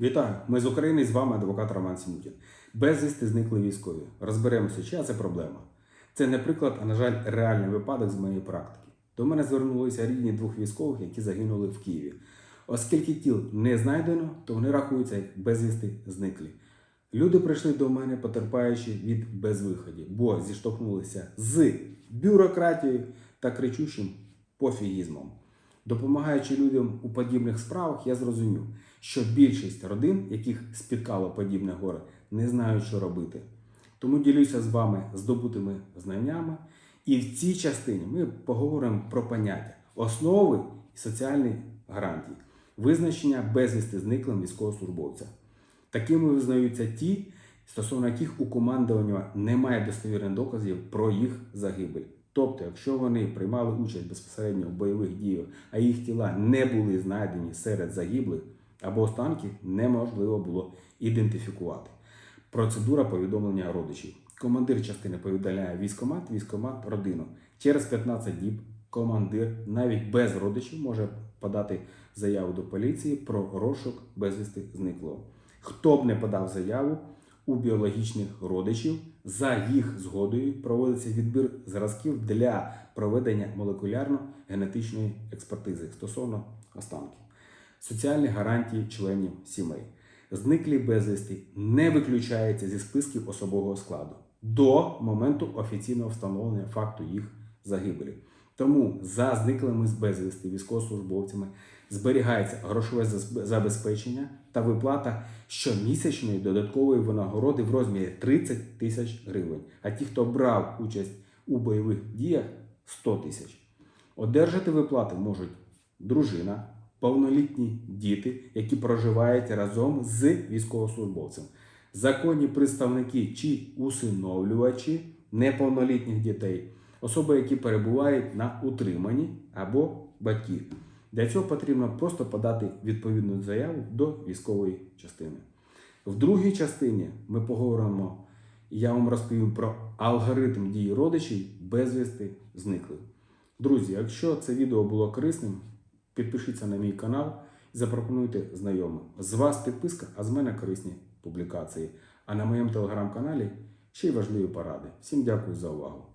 Вітаю! Ми з України і з вами адвокат Роман Сімутін. Безвісти зникли військові. Розберемося, чия це проблема. Це не приклад, а на жаль, реальний випадок з моєї практики. До мене звернулися рідні двох військових, які загинули в Києві. Оскільки тіл не знайдено, то вони рахуються як безвісти зниклі. Люди прийшли до мене, потерпаючи від безвиході, бо зіштовхнулися з бюрократією та кричущим пофігізмом. Допомагаючи людям у подібних справах, я зрозумів, що більшість родин, яких спіткало подібне горе, не знають, що робити. Тому ділюся з вами здобутими знаннями. І в цій частині ми поговоримо про поняття основи і соціальні гарантії, визначення безвісти зниклим військовослужбовця. Такими визнаються ті, стосовно яких у командування немає достовірних доказів про їх загибель. Тобто, якщо вони приймали участь безпосередньо в бойових діях, а їх тіла не були знайдені серед загиблих або останки неможливо було ідентифікувати. Процедура повідомлення родичів. Командир частини повідомляє військомат, військомат родину. Через 15 діб командир навіть без родичів може подати заяву до поліції про розшук безвісти зниклого. Хто б не подав заяву у біологічних родичів, за їх згодою проводиться відбір зразків для проведення молекулярно-генетичної експертизи стосовно останків. Соціальні гарантії членів сімей. Зниклі безвісти не виключаються зі списків особового складу до моменту офіційного встановлення факту їх загибелі. Тому за зниклими з безвісти військовослужбовцями зберігається грошове забезпечення та виплата щомісячної додаткової винагороди в розмірі 30 тисяч гривень. А ті, хто брав участь у бойових діях 100 тисяч. Одержати виплати можуть дружина, повнолітні діти, які проживають разом з військовослужбовцем, законні представники чи усиновлювачі неповнолітніх дітей, особи, які перебувають на утриманні або батьки. Для цього потрібно просто подати відповідну заяву до військової частини. В другій частині ми поговоримо, я вам розповім про алгоритм дії родичів безвісти зниклих. Друзі, якщо це відео було корисним, підпишіться на мій канал і запропонуйте знайомим. З вас підписка, а з мене корисні публікації. А на моєму телеграм-каналі ще й важливі поради. Всім дякую за увагу.